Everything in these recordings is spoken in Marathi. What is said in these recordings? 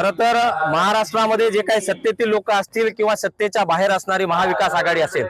खर तर महाराष्ट्रामध्ये जे काही सत्तेतील लोक असतील किंवा सत्तेच्या बाहेर असणारी महाविकास आघाडी असेल.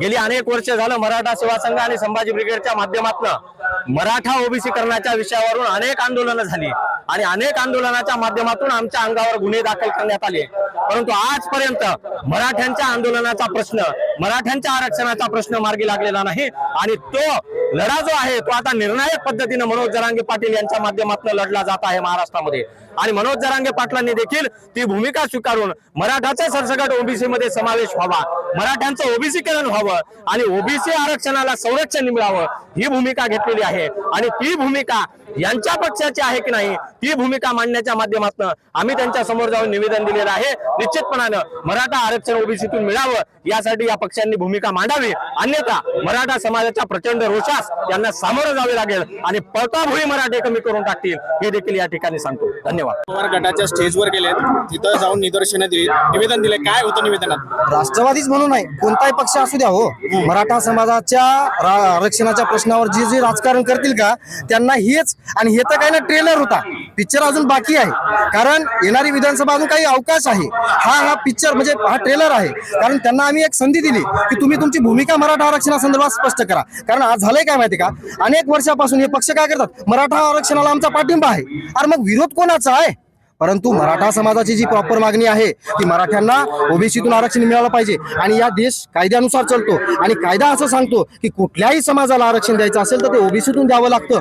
गेली अनेक वर्ष झालं मराठा सेवा संघ आणि संभाजी ब्रिगेडच्या माध्यमातून मराठा ओबीसी करण्याच्या विषयावरून अनेक आंदोलनं झाली आणि अनेक आंदोलनाच्या माध्यमातून आमच्या अंगावर गुन्हे दाखल करण्यात आले. परंतु आजपर्यंत मराठ्यांच्या आंदोलनाचा प्रश्न मराठ्यांच्या आरक्षणाचा प्रश्न मार्गी लागलेला नाही आणि तो लढा जो आहे तो आता निर्णायक पद्धतीने मनोज जरांगे पाटील यांच्या माध्यमातून लढला जात आहे महाराष्ट्रामध्ये. आणि मनोज जरांगे पाटलांनी देखील ती भूमिका स्वीकारून मराठाचा सरसकट ओबीसी मध्ये समावेश व्हावा. मराठ्यांचं ओबीसीकरण व्हावं आणि ओबीसी आरक्षणाला संरक्षण मिळावं ही भूमिका घेतलेली आहे. आणि ती भूमिका यांच्या पक्षाची आहे की नाही ती भूमिका मांडण्याच्या माध्यमातून आम्ही त्यांच्यासमोर जाऊन निवेदन दिलेलं आहे. निश्चितपणानं मराठा आरक्षण ओबीसीतून मिळावं यासाठी या पक्षांनी भूमिका मांडावी. अन्यथा मराठा समाजाच्या प्रचंड रोषास यांना सामोरं जावे लागेल आणि पळताभुई मराठे कमी करून टाकतील. हे देखील या ठिकाणी सांगतो. धन्यवाद. गटाच्या स्टेजवर गेलेत. तिथं जाऊन निदर्शनं दिली. निवेदन दिले. काय होतं निवेदनात? राष्ट्रवादीच म्हणून नाही. कोणताही पक्ष असू द्या हो. मराठा समाजाच्या आरक्षणाच्या प्रश्नावर जे जे राजकारण करतील का त्यांना हेच आणि हे तर काही ना ट्रेलर होता. पिक्चर अजून बाकी आहे. कारण येणारी विधानसभा अजून काही अवकाश आहे. हा हा पिक्चर म्हणजे हा ट्रेलर आहे. कारण त्यांना आम्ही एक संधी दिली की तुम्ही तुमची भूमिका मराठा आरक्षणासंदर्भात स्पष्ट करा. कारण आज झालंय काय माहिती का? अनेक वर्षापासून हे पक्ष काय करतात? मराठा आरक्षणाला आमचा पाठिंबा आहे. अरे मग विरोध कोणाचा आहे? परंतु मराठा समाजाची जी प्रॉपर मागणी आहे की मराठ्यांना ओबीसीतून आरक्षण मिळालं पाहिजे. आणि या देश कायद्यानुसार चालतो. आणि कायदा असं सांगतो की कुठल्याही समाजाला आरक्षण द्यायचं असेल तर ते ओबीसीतून द्यावं लागतं.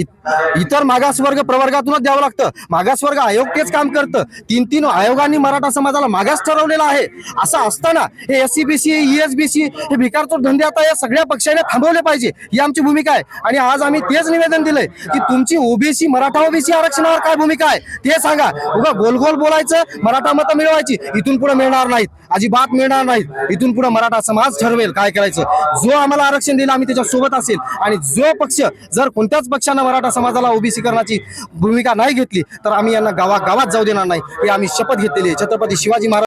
इतर मागासवर्ग प्रवर्गातूनच द्यावं लागतं. मागासवर्ग आयोग तेच काम करतं. तीन तीन आयोगांनी मराठा समाजाला मागास ठरवलेला आहे. असं असताना हे S C B C S B C हे भिकारचोर धंदे आता या सगळ्या पक्षाने थांबवले पाहिजे. ही आमची भूमिका आहे. आणि आज आम्ही तेच निवेदन दिलंय की तुमची ओबीसी मराठा ओबीसी आरक्षणावर काय भूमिका आहे ते सांगा. उगा गोल गोल बोलायचं मराठा मतं मिळवायची इथून पुढे मिळणार नाहीत. अजिबात मिळणार नाहीत इथून पुढे मराठा समाज ठरवेल काय करायचं. जो आम्हाला आरक्षण दिला आम्ही त्याच्या सोबत असेल. आणि जो पक्ष जर कोणत्याच पक्षानं मराठा समाजाला ओबीसी करण्याची भूमिका नाही घेतली तर आम्ही यांना गावा गावात जाऊ देणार नाही. हे आम्ही शपथ घेतलेली आहे. छत्रपती शिवाजी महाराज